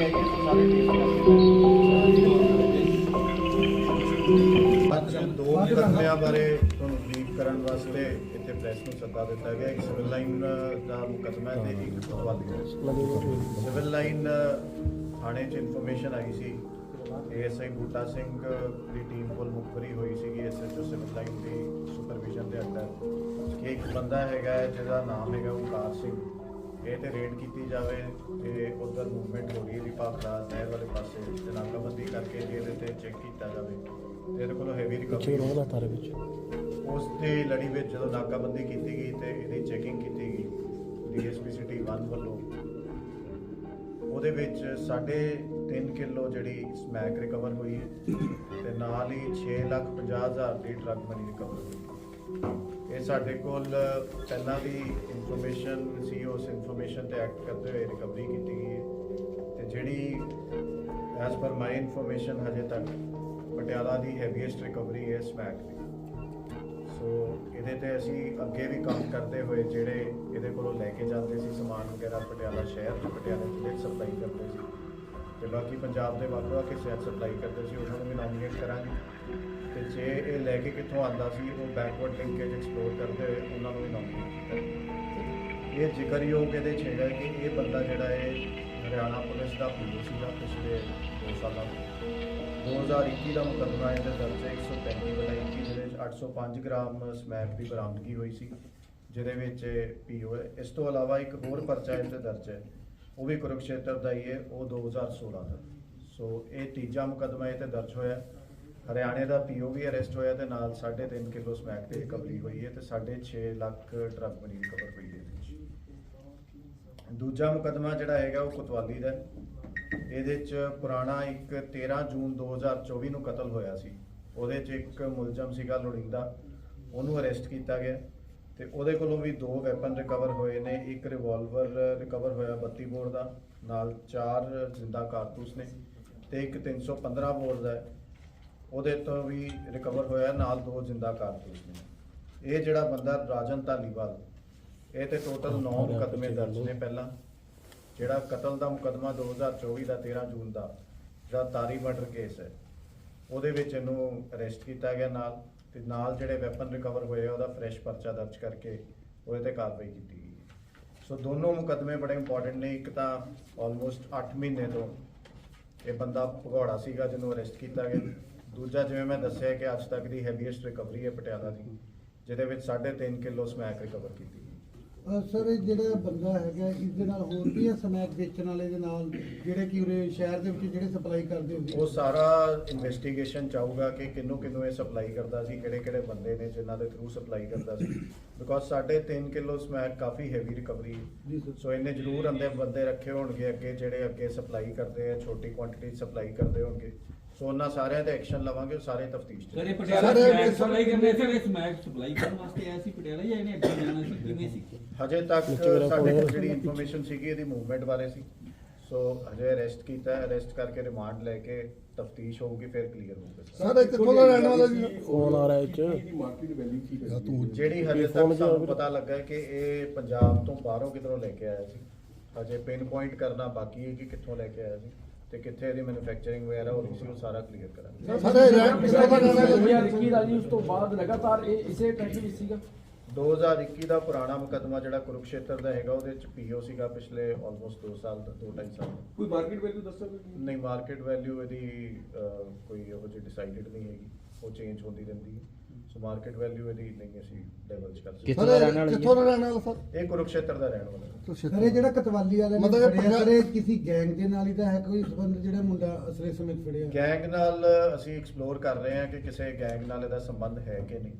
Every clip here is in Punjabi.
ਆਈ ਹੈ ਸੋ ਸਾਰੇ ਅੱਜ ਦੋ ਮੁਕੱਦਮਿਆਂ ਬਾਰੇ ਤੁਹਾਨੂੰ ਬਰੀਫ ਕਰਨ ਵਾਸਤੇ ਇੱਥੇ ਪ੍ਰੈਸ ਨੂੰ ਸੱਦਾ ਦਿੱਤਾ ਗਿਆ। ਇੱਕ ਸਿਵਲ ਲਾਈਨ ਦਾ ਮੁਕੱਦਮਾ ਹੈ ਤੇ ਇੱਕ ਕੋਤਵਾਲੀ ਸਿਵਲ ਲਾਈਨ ਥਾਣੇ 'ਚ ਇਨਫੋਰਮੇਸ਼ਨ ਆਈ ਸੀ। ਏਐਸਆਈ ਬੂਟਾ ਸਿੰਘ ਦੀ ਟੀਮ ਕੋਲ ਮੁਖਬਰੀ ਹੋਈ ਸੀਗੀ। ਐਸਐਚਓ ਸਿਵਲ ਲਾਈਨ ਦੀ ਸੁਪਰਵਿਜ਼ਨ ਦੇ ਅੰਦਰ। ਕਿ ਇੱਕ ਬੰਦਾ ਹੈਗਾ ਜਿਹਦਾ ਨਾਮ ਹੈਗਾ ਓਕਾਰ ਸਿੰਘ। ਇਹ ਤੇ ਰੇਡ ਕੀਤੀ ਜਾਵੇ ਤੇ ਉਧਰ ਮੂਵਮੈਂਟ ਹੋ ਭਾਖੜਾ ਨਹਿਰ ਵਾਲੇ ਪਾਸੇ ਤੇ ਨਾਕਾਬੰਦੀ ਕਰਕੇ ਜੇ ਇਹਦੇ ਤੇ ਚੈੱਕ ਕੀਤਾ ਜਾਵੇ। ਤੇ ਇਹਦੇ ਕੋਲੋਂ ਹੈਵੀ ਰਿਕਵਰੀ ਰੋਣਾ ਤਾਰੇ ਵਿੱਚ? ਉਸ ਤੇ ਲੜੀ ਵਿੱਚ ਜਦੋਂ ਨਾਕਾਬੰਦੀ ਕੀਤੀ ਗਈ ਤੇ ਇਹਦੀ ਚੈਕਿੰਗ ਕੀਤੀ ਗਈ ਡੀਐਸਪੀ ਸਿਟੀ 1 ਵੱਲੋਂ। ਉਹਦੇ ਵਿੱਚ 3.5 ਕਿਲੋ ਜਿਹੜੀ ਸਮੈਕ ਰਿਕਵਰ ਹੋਈ ਹੈ ਤੇ ਨਾਲ ਹੀ 6 ਲੱਖ 50 ਹਜ਼ਾਰ ਦੀ ਡਰਗ ਮਨੀ ਰਿਕਵਰ ਹੋਈ। ਇਹ ਸਾਡੇ ਕੋਲ ਪਹਿਲਾਂ ਵੀ ਇਨਫੋਰਮੇਸ਼ਨ ਸੀ ਉਸ ਇਨਫੋਰਮੇਸ਼ਨ ਤੇ ਐਕਟ ਕਰਦੇ ਹੋਏ ਰਿਕਵਰੀ ਕੀਤੀ ਗਈ ਹੈ। ਐਸ ਪਰ ਮਾਈ ਇਨਫੋਰਮੇਸ਼ਨ ਹਜੇ ਤੱਕ ਪਟਿਆਲਾ ਦੀ ਹੈਵੀਐਸਟ ਰਿਕਵਰੀ ਹੈ ਸਮੈਕ ਦੀ ਸੋ ਇਹਦੇ ਤੇ ਅਸੀਂ ਅੱਗੇ ਵੀ ਕੰਮ ਕਰਦੇ ਹੋਏ ਜਿਹੜੇ ਇਹਦੇ ਕੋਲੋਂ ਲੈ ਕੇ ਜਾਂਦੇ ਸੀ ਸਮਾਨ ਵਗੈਰਾ ਪਟਿਆਲਾ ਸ਼ਹਿਰ ਚ ਪਟਿਆਲਾ ਜ਼ਿਲ੍ਹੇ 'ਚ ਸਪਲਾਈ ਕਰਦੇ ਸੀ ਤੇ ਬਾਕੀ ਪੰਜਾਬ ਦੇ ਵੱਖ ਵੱਖ ਹਿੱਸਿਆਂ 'ਚ ਸਪਲਾਈ ਕਰਦੇ ਸੀ ਉਹਨਾਂ ਨੂੰ ਵੀ ਨੋਮੀਨੇਟ ਕਰਾਂਗੇ ਤੇ ਜੇ ਇਹ ਲੈ ਕੇ ਕਿੱਥੋਂ ਆਂਦਾ ਸੀ ਉਹ ਬੈਕਵਰਡ ਲਿੰਕੇਜ ਐਕਸਪਲੋਰ ਕਰਦੇ ਹੋਏ ਉਹਨਾਂ ਨੂੰ ਵੀ ਨੋਮੀਨੇਟ ਕਰਾਂਗੇ ਇਹ ਜ਼ਿਕਰਯੋਗ ਇਹਦੇ 'ਚ ਹੈਗਾ ਕਿ ਇਹ ਬੰਦਾ ਜਿਹੜਾ ਹੈ ਹਰਿਆਣਾ ਪੁਲਿਸ ਦਾ ਪੀਓ ਸੀਗਾ ਪਿਛਲੇ 2 ਸਾਲਾਂ ਤੋਂ। 2021 ਦਾ ਮੁਕੱਦਮਾ ਇਹਦੇ ਦਰਜ ਹੈ। 135 ਬਟਾ 21 ਜਿਹਦੇ ਵਿੱਚ 805 ਗ੍ਰਾਮ ਸਮੈਕ ਦੀ ਬਰਾਮਦਗੀ ਹੋਈ ਸੀ, ਜਿਹਦੇ ਵਿੱਚ ਪੀਓ ਹੈ ਇਸ ਤੋਂ ਇਲਾਵਾ ਇੱਕ ਹੋਰ ਪਰਚਾ ਇਹਦੇ ਦਰਜ ਹੈ। ਉਹ ਵੀ ਕੁਰਕਸ਼ੇਤਰ ਦਾ ਹੀ ਹੈ, ਉਹ 2016 ਦਾ। ਸੋ ਇਹ ਤੀਜਾ ਮੁਕੱਦਮਾ ਇਹ ਤੇ ਦਰਜ ਹੋਇਆ। ਹਰਿਆਣੇ ਦਾ ਪੀਓ ਵੀ ਅਰੈਸਟ ਹੋਇਆ ਤੇ ਨਾਲ 3.5 ਕਿਲੋ ਸਮੈਕ 'ਤੇ ਰਿਕਵਰੀ ਹੋਈ ਹੈ ਤੇ 6.5 ਲੱਖ ਡਰਗ ਮਨੀ ਰਿਕਵਰ ਹੋਈ ਹੈ। ਦੂਜਾ ਮੁਕੱਦਮਾ ਜਿਹੜਾ ਹੈਗਾ ਉਹ ਕੋਤਵਾਲੀ ਦਾ ਹੈ। ਇਹਦੇ ਚ ਪੁਰਾਣਾ ਇੱਕ 13 ਜੂਨ 2024 ਨੂੰ ਕਤਲ ਹੋਇਆ ਸੀ ਉਹਦੇ ਚ ਇੱਕ ਮੁਲਜ਼ਮ ਸੀਗਾ ਲੋੜੀਂਦਾ, ਉਹਨੂੰ ਅਰੈਸਟ ਕੀਤਾ ਗਿਆ ਤੇ ਉਹਦੇ ਕੋਲੋਂ ਵੀ ਦੋ ਵੈਪਨ ਰਿਕਵਰ ਹੋਏ ਨੇ, ਇੱਕ ਰਿਵਾਲਵਰ ਰਿਕਵਰ ਹੋਇਆ 32 ਬੋਰ ਦਾ, ਨਾਲ ਚਾਰ ਜ਼ਿੰਦਾ ਕਾਰਤੂਸ ਨੇ ਤੇ ਇੱਕ 315 ਬੋਰ ਦਾ ਹੈ। ਉਹਦੇ ਤੋਂ ਵੀ ਰਿਕਵਰ ਹੋਇਆ, ਨਾਲ ਦੋ ਜ਼ਿੰਦਾ ਕਾਰਤੂਸ ਨੇ ਇਹ ਜਿਹੜਾ ਬੰਦਾ ਰਾਜਨ ਧਾਲੀਵਾਲ ਇਹ ਤੇ ਟੋਟਲ 9 ਮੁਕੱਦਮੇ ਦਰਜ ਨੇ ਪਹਿਲਾਂ ਜਿਹੜਾ ਕਤਲ ਦਾ ਮੁਕੱਦਮਾ 2024 ਦਾ 13 ਜੂਨ ਦਾ ਜਿਹੜਾ ਤਾਰੀ ਮਰਡਰ ਕੇਸ ਹੈ। ਉਹਦੇ ਵਿੱਚ ਇਹਨੂੰ ਅਰੈਸਟ ਕੀਤਾ ਗਿਆ ਨਾਲ ਤੇ ਨਾਲ ਜਿਹੜੇ ਵੈਪਨ ਰਿਕਵਰ ਹੋਏ ਆ ਉਹਦਾ ਫਰੈਸ਼ ਪਰਚਾ ਦਰਜ ਕਰਕੇ ਉਹਦੇ ਤੇ ਕਾਰਵਾਈ ਕੀਤੀ ਗਈ ਸੋ ਦੋਨੋਂ ਮੁਕੱਦਮੇ ਬੜੇ ਇੰਪੋਰਟੈਂਟ ਨੇ। ਇੱਕ ਤਾਂ ਆਲਮੋਸਟ 8 ਮਹੀਨੇ ਤੋਂ ਇਹ ਬੰਦਾ ਭਗੌੜਾ ਸੀਗਾ ਜਿਹਨੂੰ ਅਰੈਸਟ ਕੀਤਾ ਗਿਆ। ਦੂਜਾ ਜਿਵੇਂ ਮੈਂ ਦੱਸਿਆ ਕਿ ਅੱਜ ਤੱਕ ਦੀ ਹੈਵੀਐਸਟ ਰਿਕਵਰੀ ਹੈ ਪਟਿਆਲਾ ਦੀ ਜਿਹਦੇ ਵਿੱਚ 3.5 ਕਿਲੋ ਸਮੈਕ ਰਿਕਵਰ ਕੀਤੀ। ਸਰ ਇਹ ਜਿਹੜਾ ਬੰਦਾ ਹੈਗਾ ਇਸ ਦੇ ਨਾਲ ਹੋਰ ਵੀ ਹੈ ਸਮੈਕ ਵੇਚਣ ਵਾਲੇ ਦੇ ਨਾਲ ਜਿਹੜੇ ਕਿ ਉਰੇ ਸ਼ਹਿਰ ਦੇ ਵਿੱਚ ਜਿਹੜੇ ਸਪਲਾਈ ਕਰਦੇ ਹੁੰਦੇ ਉਹ ਸਾਰਾ ਇਨਵੈਸਟੀਗੇਸ਼ਨ ਚਾਹੂਗਾ ਕਿ ਕਿੰਨੂੰ ਕਿੰਨੂੰ ਇਹ ਸਪਲਾਈ ਕਰਦਾ ਸੀ ਕਿਹੜੇ ਕਿਹੜੇ ਬੰਦੇ ਨੇ ਜਿਨ੍ਹਾਂ ਦੇ ਥਰੂ ਸਪਲਾਈ ਕਰਦਾ ਸੀ। ਬਿਕੋਜ਼ 3.5 ਕਿਲੋ ਸਮੈਕ ਕਾਫੀ ਹੈਵੀ ਰਿਕਵਰੀ ਸੋ ਇਹਨੇ ਜ਼ਰੂਰ ਅੰਦਰ ਬੰਦੇ ਰੱਖੇ ਹੋਣਗੇ ਅੱਗੇ ਜਿਹੜੇ ਅੱਗੇ ਸਪਲਾਈ ਕਰਦੇ ਆ ਛੋਟੀ ਕੁਆਂਟੀਟੀ ਸਪਲਾਈ ਕਰਦੇ ਹੋਣਗੇ। ਸੋ ਉਹਨਾਂ ਸਾਰਿਆਂ ਤੇ ਐਕਸ਼ਨ ਲਵਾਂਗੇ ਸਾਰੇ ਤਫਤੀਸ਼ ਸਰ ਇਹ ਚ ਪਟਿਆਲਾ ਸਰ, ਇਹ- ਸਮੈਕ ਸਪਲਾਈ ਕਰਨੇ ਸੀ ਇਹ ਸਮੈਕ ਸਪਲਾਈ ਕਰਨ ਵਾਸਤੇ ਆਇਆ ਸੀ ਪਟਿਆਲਾ ਜਾਂ ਇਹਨੇ ਅੱਗੇ ਜਾਣਾ ਸੀ ਕਿਵੇਂ ਸੀ? ਹਜੇ ਤੱਕ ਵਿੱਚ ਮੇਰਾ ਸਾਡੇ ਕੋਲ ਕੋਲ- ਜਿਹੜੀ ਇਨਫੋਰਮੇਸ਼ਨ ਸੀਗੀ ਇਹਦੀ ਮੂਵਮੈਂਟ ਬਾਰੇ ਸੀ। ਸੋ ਹਜੇ ਅਰੈਸਟ ਕੀਤਾ ਹੈ ਅਰੈਸਟ ਕਰਕੇ ਰਿਮਾਂਡ ਲੈ ਕੇ ਤਫਤੀਸ਼ ਹੋਊਗੀ ਫਿਰ ਕਲੀਅਰ ਹੋਊਗਾ। ਸਰ ਕਿੱਥੋਂ ਦਾ ਰਹਿਣ ਵਾਲਾ ਜੀ ਫੋਨ ਆ ਰਿਹਾ ਇਹ ਚ ਜਿਹੜੀ ਹਜੇ ਤੱਕ ਸਾਨੂੰ ਪਤਾ ਲੱਗਾ ਹੈ ਕਿ ਇਹ ਪੰਜਾਬ ਤੋਂ ਬਾਹਰੋਂ ਕਿਧਰੋਂ ਲੈ ਕੇ ਆਇਆ ਸੀ। ਹਜੇ ਪਿਨ ਪੁਆਇੰਟ ਕਰਨਾ ਬਾਕੀ ਹੈ ਕਿ ਕਿੱਥੋਂ ਲੈ ਕੇ ਆਇਆ ਸੀ। ਤੇ ਕਿੱਥੇ ਇਹਦੀ ਮੈਨੂਫੈਕਚਰਿੰਗ ਵਗੈਰਾ ਹੋ ਰਹੀ ਸੀ ਉਹ ਸਾਰਾ ਕਲੀਅਰ ਕਰਾਂਗੇ। ਸਰ ਕਿੱਥੋਂ ਦਾ ਜੀ 2021 ਦਾ ਜੀ ਉਸ ਤੋਂ ਬਾਅਦ ਲਗਾਤਾਰ ਇਹ ਇਸੇ ਟੈਂਸ਼ਨ ਵਿੱਚ ਸੀਗਾ। 2021 ਦਾ ਪੁਰਾਣਾ ਮੁਕੱਦਮਾ ਜਿਹੜਾ ਕੁਰੂਕਸ਼ੇਤਰ ਦਾ ਹੈਗਾ ਉਹਦੇ ਚ ਪੀਓ ਸੀਗਾ ਪਿਛਲੇ ਆਲਮੋਸਟ 2 ਸਾਲ ਦਾ 2.5 ਸਾਲ। ਕੋਈ ਮਾਰਕੀਟ ਵੈਲਿਊ ਦੱਸੋ ਨਹੀਂ ਮਾਰਕੀਟ ਵੈਲਿਊ ਇਹਦੀ ਕੋਈ ਜਿਹੀ ਡਿਸਾਈਡਡ ਨਹੀਂ ਹੈਗੀ। ਉਹ ਚੇਂਜ ਹੁੰਦੀ ਰਹਿੰਦੀ ਹੈ। ਸੋ ਮਾਰਕੀਟ ਵੈਲਿਊ ਇਹਦੀ ਨਹੀਂ ਅਸੀਂ ਡਿਵੈਲਪ ਕਰ ਸਕਦੇ ਕਿੱਥੋਂ ਦਾ ਰਹਿਣ ਵਾਲਾ? ਕਿੱਥੋਂ ਦਾ ਰਹਿਣ ਵਾਲਾ ਸਰ? ਇਹ ਕੁਰੂਕਸ਼ੇਤਰ ਦਾ ਰਹਿਣ ਵਾਲਾ। ਹੈ ਸਰ ਇਹ ਜਿਹੜਾ ਕਤਵਾਲੀ ਵਾਲੇ ਮਤਲਬ ਇਹ ਪੰਜਾਬ- ਕਿਸੇ ਗੈਂਗ ਦੇ ਨਾਲ ਹੀ ਤਾਂ ਹੈ ਕੋਈ ਸੰਬੰਧ ਜਿਹੜਾ ਮੁੰਡਾ ਅਸਲੇ ਸਮੇਤ ਫੜਿਆ? ਗੈਂਗ ਨਾਲ ਅਸੀਂ ਐਕਸਪਲੋਰ ਕਰ ਰਹੇ ਹਾਂ ਕਿ ਕਿਸੇ ਗੈਂਗ ਨਾਲ ਇਹਦਾ ਸੰਬੰਧ ਹੈ ਕਿ ਨਹੀਂ।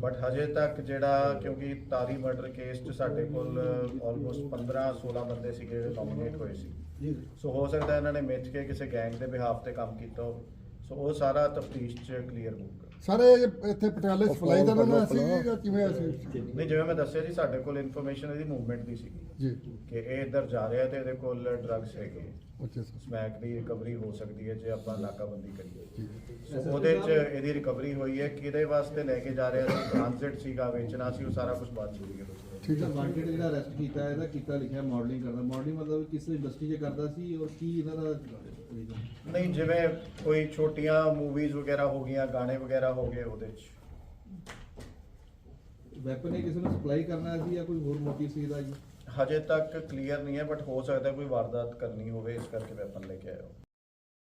ਬਟ ਹਜੇ ਤੱਕ ਜਿਹੜਾ ਕਿਉਂਕਿ ਤਾਰੀ ਮਰਡਰ ਕੇਸ 'ਚ ਸਾਡੇ ਕੋਲ ਆਲਮੋਸਟ 15 16 ਬੰਦੇ ਸੀਗੇ ਜਿਹੜੇ ਨੋਮੀਨੇਟ ਹੋਏ ਸੀ। ਜੀ। ਸੋ ਹੋ ਸਕਦਾ ਇਹਨਾਂ ਨੇ ਮਿੱਥ ਕੇ ਕਿਸੇ ਗੈਂਗ ਦੇ ਬਿਹਾਫ ਤੇ ਕੰਮ ਕੀਤਾ ਹੋਵੇ। ਸੋ ਉਹ ਸਾਰਾ ਤਫਤੀਸ਼ 'ਚ ਕਲੀਅਰ ਹੋਊਗਾ। ਸਾਰੇ ਇੱਥੇ ਪਟਿਆਲੇ ਸਪਲਾਈ ਦਾ ਨਾ ਸੀ ਜਾਂ ਕਿਵੇਂ ਸੀ? ਨਹੀਂ ਜਿਵੇਂ ਮੈਂ ਦੱਸਿਆ ਜੀ ਸਾਡੇ ਕੋਲ ਇਨਫੋਰਮੇਸ਼ਨ ਇਹਦੀ ਮੂਵਮੈਂਟ ਦੀ ਸੀ ਜੀ। ਕਿ ਇਹ ਇੱਧਰ ਜਾ ਰਿਹਾ ਤੇ ਇਹਦੇ ਕੋਲ ਡਰੱਗਸ ਹੈਗੇ। ਅੱਛਾ ਸਰ ਸਮੈਕ ਦੀ ਰਿਕਵਰੀ ਹੋ ਸਕਦੀ ਹੈ ਜੇ ਆਪਾਂ ਨਾਕਾਬੰਦੀ ਕਰੀਏ। ਜੀ। ਸੋ ਉਹਦੇ 'ਚ ਇਹਦੀ ਰਿਕਵਰੀ ਹੋਈ ਹੈ। ਕਿਹਦੇ ਵਾਸਤੇ ਲੈ ਕੇ ਜਾ ਰਿਹਾ ਸੀ? ਟ੍ਰਾਂਜ਼ਿਟ ਸੀਗਾ ਵੇਚਣਾ ਸੀ ਉਹ ਸਾਰਾ ਕੁਝ ਬਾਅਦ ਚ ਹੋਈ ਠੀਕ ਹੈ। ਵਾਂਟਡ ਜਿਹੜਾ ਅਰੈਸਟ ਕੀਤਾ ਹੈ, ਇਹਦਾ ਕੀਤਾ ਲਿਖਿਆ ਮਾਡਲਿੰਗ ਕਰਦਾ। ਮਾਡਲਿੰਗ ਮਤਲਬ ਕਿਸ ਇੰਡਸਟਰੀ 'ਚ ਕਰਦਾ ਸੀ ਔਰ ਕੀ ਇਹਨਾਂ ਦਾ reason? ਨਹੀਂ ਜਿਵੇਂ ਕੋਈ ਛੋਟੀਆਂ ਮੂਵੀਜ਼ ਵਗੈਰਾ ਹੋ ਗਈਆਂ ਗਾਣੇ ਵਗੈਰਾ ਹੋ ਗਏ ਉਹਦੇ 'ਚ। ਵੈਪਨ ਇਹ ਕਿਸੇ ਨੂੰ ਸਪਲਾਈ ਕਰਨਾ ਸੀ ਜਾਂ ਕੋਈ ਹੋਰ ਮੋਟਿਵ ਸੀ ਇਹਦਾ ਜੀ? ਹਜੇ ਤੱਕ ਕਲੀਅਰ ਨਹੀਂ ਹੈ ਬਟ ਹੋ ਸਕਦਾ ਕੋਈ ਵਾਰਦਾਤ ਕਰਨੀ ਹੋਵੇ ਇਸ ਕਰਕੇ ਵੈਪਨ ਲੈ ਕੇ ਆਇਆ ਹੋ।